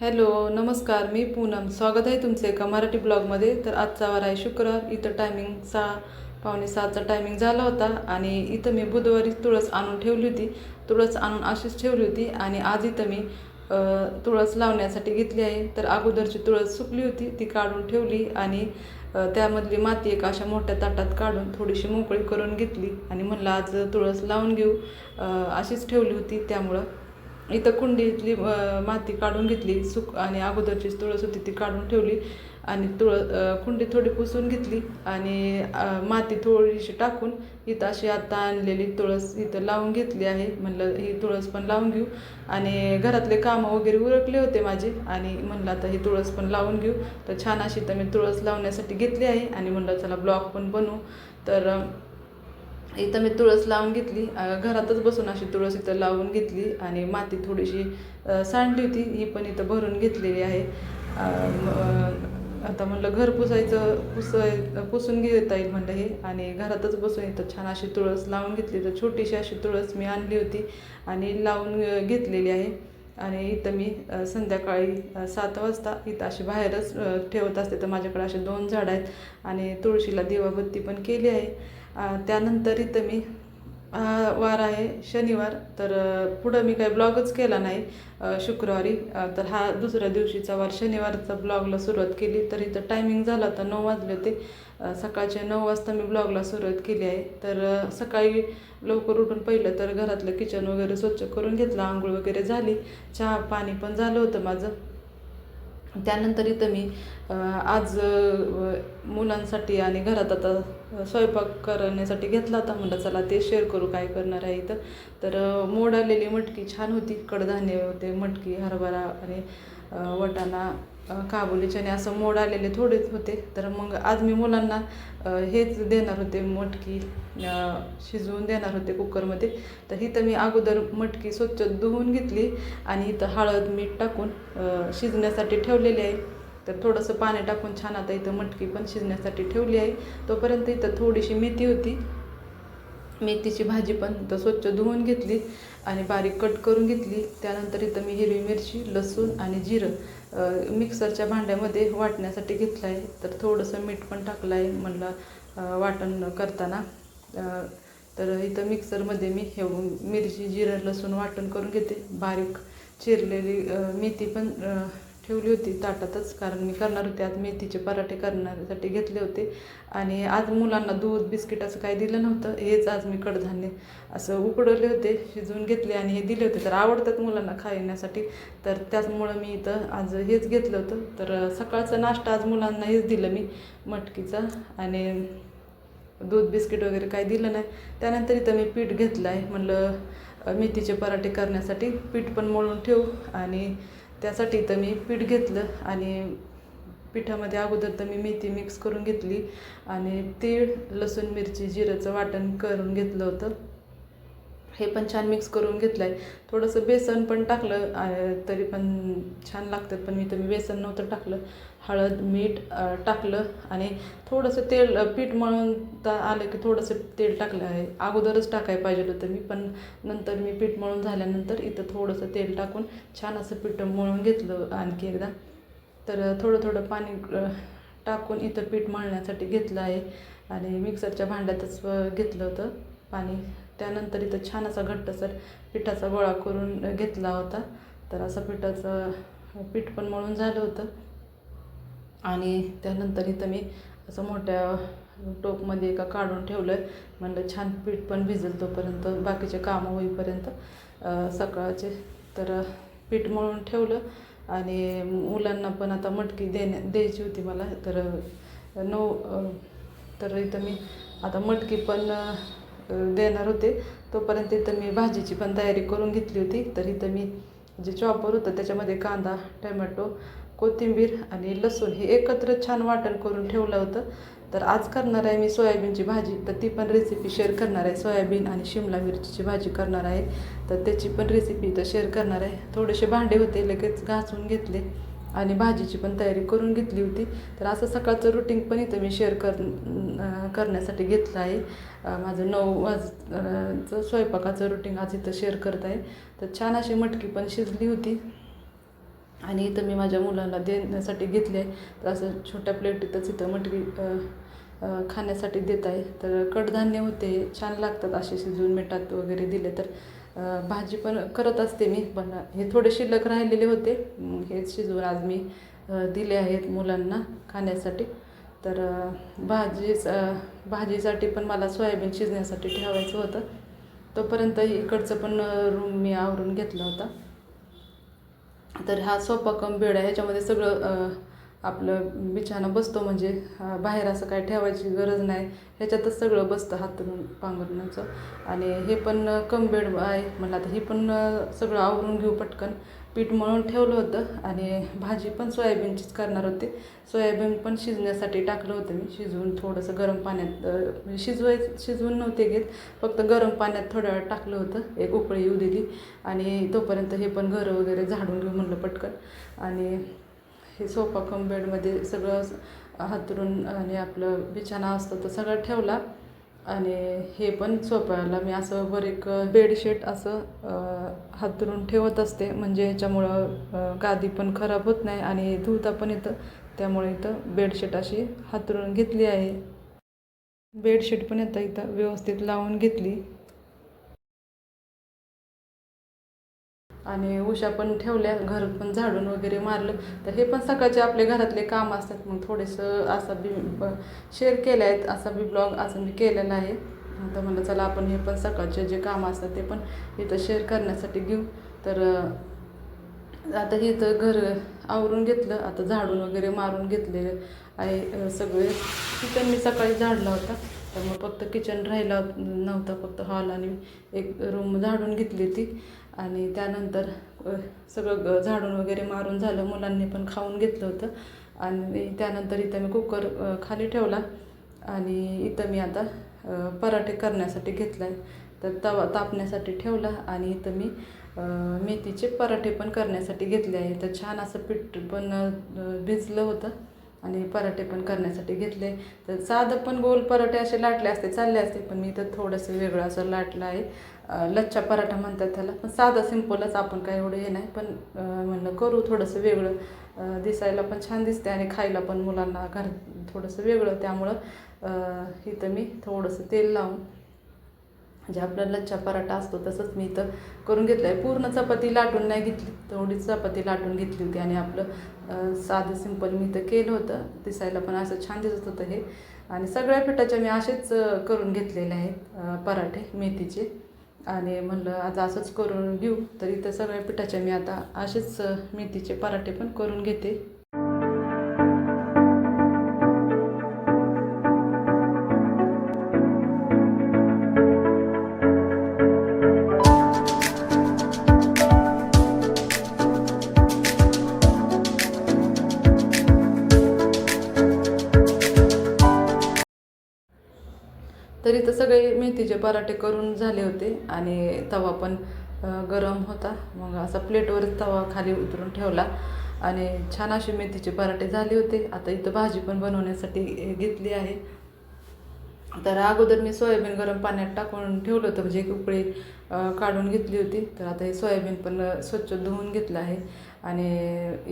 Hello नमस्कार मी पूनम. स्वागत आहे तुमचे एका मराठी ब्लॉगमध्ये. तर आजचा वार आहे शुक्रवार. इथं टायमिंग सहा पावणे सहाचा टायमिंग झाला होता आणि इथं मी बुधवारी तुळस आणून ठेवली होती. तुळस आणून अशीच ठेवली होती आणि आज इथं मी तुळस लावण्यासाठी घेतली आहे. तर अगोदरची तुळस सुकली होती ती काढून ठेवली आणि त्यामधली माती एक अशा मोठ्या ताटात काढून थोडीशी मोकळी करून घेतली आणि म्हणलं आज तुळस लावून घेऊ. अशीच ठेवली होती त्यामुळं इथं कुंडीतली माती काढून घेतली सुक आणि अगोदरची तुळस होती ती काढून ठेवली आणि तुळ कुंडी थोडी पुसून घेतली आणि माती थोडीशी टाकून इथं अशी आता आणलेली तुळस इथं लावून घेतली आहे. म्हणलं ही तुळस पण लावून घेऊ. आणि घरातले कामं वगैरे उरकले होते माझे आणि म्हणलं आता ही तुळस पण लावून घेऊ. तर छान अशी तर मी तुळस लावण्यासाठी घेतली आहे आणि म्हणलं चला ब्लॉग पण बनवू. तर इथं मी तुळस लावून घेतली. घरातच बसून अशी तुळस इथं लावून घेतली आणि माती थोडीशी सांडली होती. ही पण इथं भरून घेतलेली आहे. आता म्हणलं घर पुसायचं पुसाय पुसून घेता येईल म्हणलं हे. आणि घरातच बसून इथं छान अशी तुळस लावून घेतली. तर छोटीशी अशी तुळस मी आणली होती आणि लावून घेतलेली आहे. आणि इथं मी संध्याकाळी सात वाजता इथं अशी बाहेरच ठेवत असते. तर माझ्याकडे असे दोन झाडं आहेत आणि तुळशीला दिवाबत्ती पण केली आहे. त्यानंतर इथं मी वार आहे शनिवार तर पुढं मी काही ब्लॉगच केला नाही शुक्रवारी तर हा दुसऱ्या दिवशीचा वार शनिवारचा ब्लॉगला सुरुवात केली तर इथं टायमिंग झाला होता नऊ वाजले होते सकाळचे नऊ वाजता मी ब्लॉगला सुरुवात केली आहे तर सकाळी लवकर उठून पहिलं तर घरातलं किचन वगैरे स्वच्छ करून घेतलं आंघोळ वगैरे झाली चहा पाणी पण झालं होतं माझं त्यानंतर इथं मी आज मुलांसाठी आणि घरात आता स्वयंपाक करण्यासाठी घेतला होता. म्हणलं चला ते शेअर करू काय करणार आहे इथं. तर मोड आलेली मटकी छान होती. कडधान्य होते मटकी हरभरा आणि वटाणा. काबुली चणे असं मोड आलेले थोडेच होते. तर मग आज मी मुलांना हेच देणार होते मटकी शिजवून देणार होते कुकरमध्ये. तर इथं मी अगोदर मटकी स्वच्छ धुवून घेतली आणि इथं हळद मीठ टाकून शिजण्यासाठी ठेवलेली आहे. तर थोडंसं पाणी टाकून छान आता इथं मटकी पण शिजण्यासाठी ठेवली आहे. तोपर्यंत इथं थोडीशी मेथी होती. मेथीची भाजी पण इथं स्वच्छ धुवून घेतली आणि बारीक कट करून घेतली. त्यानंतर इथं मी हिरवी मिरची लसूण आणि जिरं मिक्सरच्या भांड्यामध्ये वाटण्यासाठी घेतलं आहे तर थोडंसं मीठ पण टाकलं आहे म्हणलं वाटण करताना. तर इथं मिक्सरमध्ये मी हे मिरची जिरं लसूण वाटण करून घेते. बारीक चिरलेली मेथी पण ठेवली होती ताटातच कारण मी करणार होते आज मेथीचे पराठे करण्यासाठी घेतले होते. आणि आज मुलांना दूध बिस्किट असं काही दिलं नव्हतं हेच आज मी कडधान्य असं उकडवले होते शिजवून घेतले आणि हे दिले होते. तर आवडतात मुलांना खाण्यासाठी. तर त्याचमुळं मी इथं आज हेच घेतलं होतं. तर सकाळचा नाश्ता आज मुलांना हेच दिलं मी मटकीचा. आणि दूध बिस्किट वगैरे काही दिलं नाही. त्यानंतर इथं मी पीठ घेतलं आहे. म्हणलं मेथीचे पराठे करण्यासाठी पीठ पण मळून ठेवू. आणि त्यासाठी तर मी पीठ घेतलं आणि पिठामध्ये अगोदर तर मी मेथी मिक्स करून घेतली आणि तीळ लसूण मिरची जिरंचं वाटण करून घेतलं होतं. हे पण छान मिक्स करून घेतलं आहे थोडंसं बेसन पण टाकलं तरी पण छान लागतात. पण मी मी बेसन नव्हतं टाकलं. हळद मीठ टाकलं आणि थोडंसं तेल पीठ मळून ता आलं की थोडंसं तेल टाकलं आहे. अगोदरच टाकायला पाहिजे होतं मी पण नंतर मी पीठ मळून झाल्यानंतर इथं थोडंसं तेल टाकून छान असं पीठ मळून घेतलं आणखी एकदा. तर थोडं थोडं पाणी टाकून इथं पीठ मळण्यासाठी घेतलं आहे. आणि मिक्सरच्या भांड्यातच घेतलं होतं पाणी. त्यानंतर इथं छान असा घट्टसर पिठाचा गोळा करून घेतला होता. तर असं पिठाचं पीठ पण मळून झालं होतं. आणि त्यानंतर इथं मी असं मोठ्या टोपमध्ये एका काढून ठेवलं आहे म्हणलं छान पीठ पण भिजेल तोपर्यंत बाकीचे कामं होईपर्यंत. सकाळचे तर पीठ मळून ठेवलं. आणि मुलांना पण आता मटकी देण्या द्यायची होती मला. तर नऊ तर इथं मी आता मटकी पण देणार होते. तोपर्यंत इथं मी भाजीची पण तयारी करून घेतली होती. तर इथं मी जे चॉपर होतं त्याच्यामध्ये कांदा टमॅटो कोथिंबीर आणि लसूण हे एकत्र छान वाटण करून ठेवलं होतं. तर आज करणार आहे मी सोयाबीनची भाजी. तर ती पण रेसिपी शेअर करणार आहे. सोयाबीन आणि शिमला मिरचीची भाजी करणार आहे. तर त्याची पण रेसिपी इथं शेअर करणार आहे. थोडेसे भांडे होते लगेच घासून घेतले. आणि भाजीची पण तयारी करून घेतली होती. तर असं सकाळचं रुटीन पण इथं मी शेअर कर करण्यासाठी घेतलं आहे. माझं नऊ वाजचं स्वयंपाकाचं रुटीन आज इथं शेअर करत आहे. तर छान अशी मटकी पण शिजली होती. आणि इथं मी माझ्या मुलांना देण्यासाठी घेतले आहे. तर असं छोट्या प्लेटीतच इथं मटकी खाण्यासाठी देत आहे. तर कडधान्य होते छान लागतात असे शिजवून मिठात वगैरे दिले तर. भाजी पण करत असते मी पण हे थोडे शिल्लक राहिलेले होते. हेच शिजवून आज मी दिले आहेत मुलांना खाण्यासाठी. तर भाजी भाजीच भाजीसाठी पण मला सोयाबीन शिजण्यासाठी ठेवायचं होतं. तोपर्यंत इकडचं पण रूम मी आवरून घेतला होता. तर हा सोपा कम बेड आहे ह्याच्यामध्ये सगळं आपलं बिछाना बसतो म्हणजे बाहेर असं काय ठेवायची गरज नाही. ह्याच्यातच सगळं बसतं हात पांघरण्याचं आणि हे पण कम बेड आहे. म्हणलं आता हे पण सगळं आवरून घेऊ पटकन. पीठ मळून ठेवलं होतं आणि भाजी पण सोयाबीनचीच करणार होते. सोयाबीन पण शिजण्यासाठी टाकलं होतं मी. शिजवून थोडंसं गरम पाण्यात शिजवाय शिजवून नव्हते घेत. फक्त गरम पाण्यात थोड्या वेळ टाकलं होतं. एक उकळी येऊ दिली. आणि तोपर्यंत हे पण घरं वगैरे झाडून घेऊ म्हणलं पटकन. आणि हे सोफा कम बेडमध्ये सगळं हातरून आणि आपलं बिछाना असतं तर सगळं ठेवला. आणि हे पण सोफ्याला मी असं वर एक बेडशीट असं हातरून ठेवत असते. म्हणजे ह्याच्यामुळं गादी पण खराब होत नाही आणि धुता पण येतं. त्यामुळे इथं बेडशीट अशी हातरून घेतली आहे. बेडशीट पण येतं इथं. व्यवस्थित लावून घेतली. आणि उशा पण ठेवल्या घर पण झाडून वगैरे मारलं. तर हे पण सकाळचे आपले घरातले काम असतात. मग थोडेसं असा बी शेअर केले आहेत. असा बी ब्लॉग असं मी केलेला आहे. तर म्हणलं चला आपण हे पण सकाळचे जे काम असतात ते पण इथं शेअर करण्यासाठी घेऊ. तर आता हे तर घर आवरून घेतलं. आता झाडून वगैरे मारून घेतले आहे सगळे. तिथं मी सकाळी झाडला होता. मग फक्त किचन राहिला नव्हता फक्त हॉल आणि एक रूम झाडून घेतली होती. आणि त्यानंतर सगळं झाडून वगैरे मारून झालं. मुलांनी पण खाऊन घेतलं होतं. आणि त्यानंतर इथं मी कुकर खाली ठेवला. आणि इथं मी आता पराठे करण्यासाठी घेतला आहे तर तवा तापण्यासाठी ठेवला. आणि इथं मी मेथीचे पराठे पण करण्यासाठी घेतले आहे. तर छान असं पीठ पण भिजलं होतं. आणि पराठे पण करण्यासाठी घेतले. तर साधं पण गोल पराठे असे लाटले असते चालले असते पण मी तर थोडंसं वेगळं असं लाटलं आहे. लच्छा पराठा म्हणतात त्याला पण साधा सिंपलच आपण काय एवढं हे नाही पण म्हणलं करू थोडंसं वेगळं. दिसायला पण छान दिसते आणि खायला पण मुलांना घर थोडंसं वेगळं त्यामुळं इथं मी थोडंसं तेल लावून म्हणजे जे आपला लच्छा पराठा असतो तसंच मी इथं करून घेतलं आहे पूर्ण चपाती लाटून नाही घेतली. थोडीच चपाती लाटून घेतली होती आणि आपलं साधं सिंपल मी इथं केलं होतं. दिसायला पण असं छान दिसत होतं हे. आणि सगळ्या पिठाच्या मी असेच करून घेतलेले आहेत पराठे मेथीचे. आणि म्हणलं आता असंच करून घेऊ. तर इथं सगळ्या पिठाच्या मी आता असेच मेथीचे पराठे पण करून घेते. सगळे मेथीचे पराठे करून झाले होते आणि तवा पण गरम होता. मग असा प्लेटवरच तवा खाली उतरून ठेवला आणि छान असे मेथीचे पराठे झाले होते. आता इथं भाजी पण बनवण्यासाठी घेतली आहे. तर अगोदर मी सोयाबीन गरम पाण्यात टाकून ठेवलं होतं. म्हणजे एक उकळी काढून घेतली होती. तर आता हे सोयाबीन पण स्वच्छ धुवून घेतलं आहे. आणि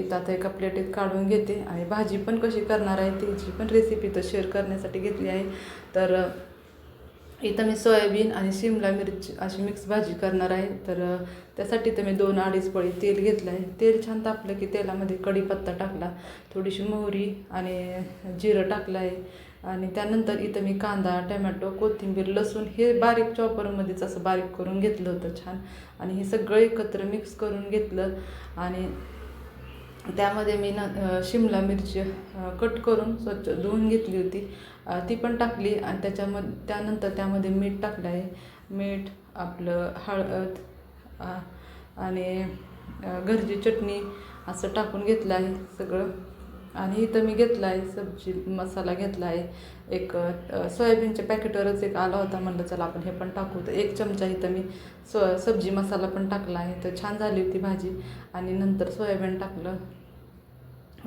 इथं आता एका प्लेटीत काढून घेते. आणि भाजी पण कशी करणार आहे त्याची पण रेसिपी तर शेअर करण्यासाठी घेतली आहे. तर इथं मी सोयाबीन आणि शिमला मिरची अशी मिक्स भाजी करणार आहे. तर त्यासाठी तर मी दोन अडीच पळी तेल घेतलं आहे तेल छान तापलं की तेलामध्ये कढीपत्ता टाकला थोडीशी मोहरी आणि जिरं टाकलं आहे आणि त्यानंतर इथं मी कांदा टमॅटो कोथिंबीर लसूण हे बारीक चॉपरमध्येच असं बारीक करून घेतलं होतं छान. आणि हे सगळं एकत्र मिक्स करून घेतलं आणि त्यामध्ये मी न शिमला मिरची कट करून स्वच्छ धुवून घेतली होती. ती पण टाकली आणि त्याच्यामध्ये त्यानंतर त्यामध्ये मीठ टाकलं आहे. मीठ आपलं हळद आणि घरची चटणी असं टाकून घेतलं आहे सगळं. आणि इथं मी घेतला आहे सब्जी मसाला घेतला आहे. एक सोयाबीनच्या पॅकेटवरच एक आला होता म्हणलं चला आपण हे पण टाकू. तर एक चमचा इथं मी सो सब्जी मसाला पण टाकला आहे. तर छान झाली होती भाजी. आणि नंतर सोयाबीन टाकलं.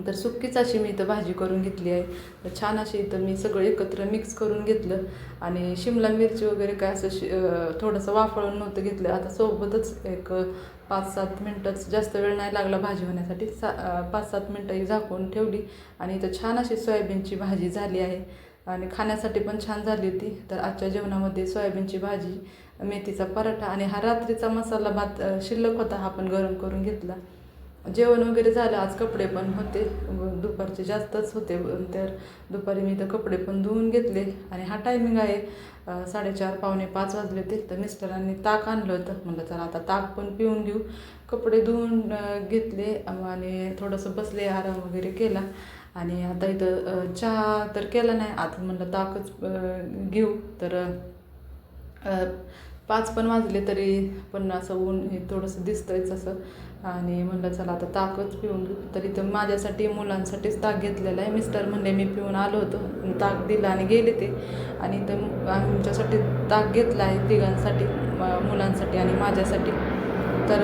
तर सुक्कीच अशी मी इथं भाजी करून घेतली आहे. तर छान अशी इथं मी सगळं एकत्र मिक्स करून घेतलं. आणि शिमला मिरची वगैरे काय असं शि थोडंसं वाफळून नव्हतं घेतलं. आता सोबतच एक पाच सात मिनटंच जास्त वेळ नाही लागला भाजी होण्यासाठी. सा पाच सात मिनटं ही झाकून ठेवली. आणि इथं छान अशी सोयाबीनची भाजी झाली आहे. आणि खाण्यासाठी पण छान झाली होती. तर आजच्या जेवणामध्ये सोयाबीनची भाजी मेथीचा पराठा आणि हा रात्रीचा मसाला भात शिल्लक होता हा पण गरम करून घेतला. जेवण वगैरे झालं आज कपडे पण होते. दुपारचे जास्तच होते तर दुपारी मी तर कपडे पण धुवून घेतले. आणि हा टायमिंग आहे साडेचार पावणे पाच वाजले होते. तर मिस्टरांनी ताक आणलं होतं. म्हणलं चला आता ताक पण पिऊन घेऊ. कपडे धुवून घेतले. आणि थोडंसं बसले आराम वगैरे केला. आणि आता इथं चहा तर केला नाही. आता म्हणलं ताकच घेऊ. तर पाच पण वाजले तरी पण असं ऊन हे थोडंसं दिसतंयच असं. आणि म्हणलं चला आता ताकच पिऊन तर इथं माझ्यासाठी मुलांसाठीच ताक घेतलेलं आहे. मिस्टर म्हणले मी पिऊन आलो होतो. ताक दिलं आणि गेले ते. आणि इथं आमच्यासाठी ताक घेतला आहे तिघांसाठी मुलांसाठी आणि माझ्यासाठी. तर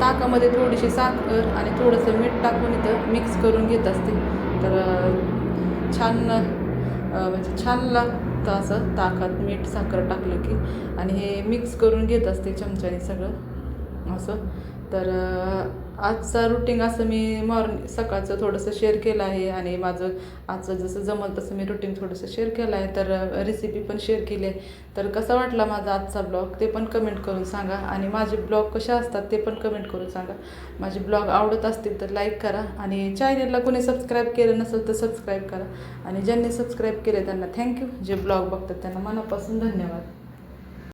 ताकामध्ये थोडीशी साखर आणि थोडंसं मीठ टाकून इथं मिक्स करून घेत असते. तर छान म्हणजे छान लागतं असं ताकात मीठ साखर टाकलं की. आणि हे मिक्स करून घेत असते चमच्याने सगळं. असं. तर आजचा रुटीन असं मी मॉर्निंग सकाळचं थोडंसं शेअर केलं आहे आणि माझं आजचं जसं जमल तसं मी रुटीन थोडंसं शेअर केलं आहे. तर रेसिपी पण शेअर केली आहे. तर कसा वाटला माझा आजचा ब्लॉग ते पण कमेंट करून सांगा. आणि माझे ब्लॉग कसे असतात ते पण कमेंट करून सांगा. माझे ब्लॉग आवडत असतील तर लाईक करा आणि चॅनलला कोणी सबस्क्राईब केलं नसेल तर सबस्क्राईब करा. आणि ज्यांनी सबस्क्राईब केले त्यांना थँक्यू जे ब्लॉग बघतात त्यांना मनापासून धन्यवाद.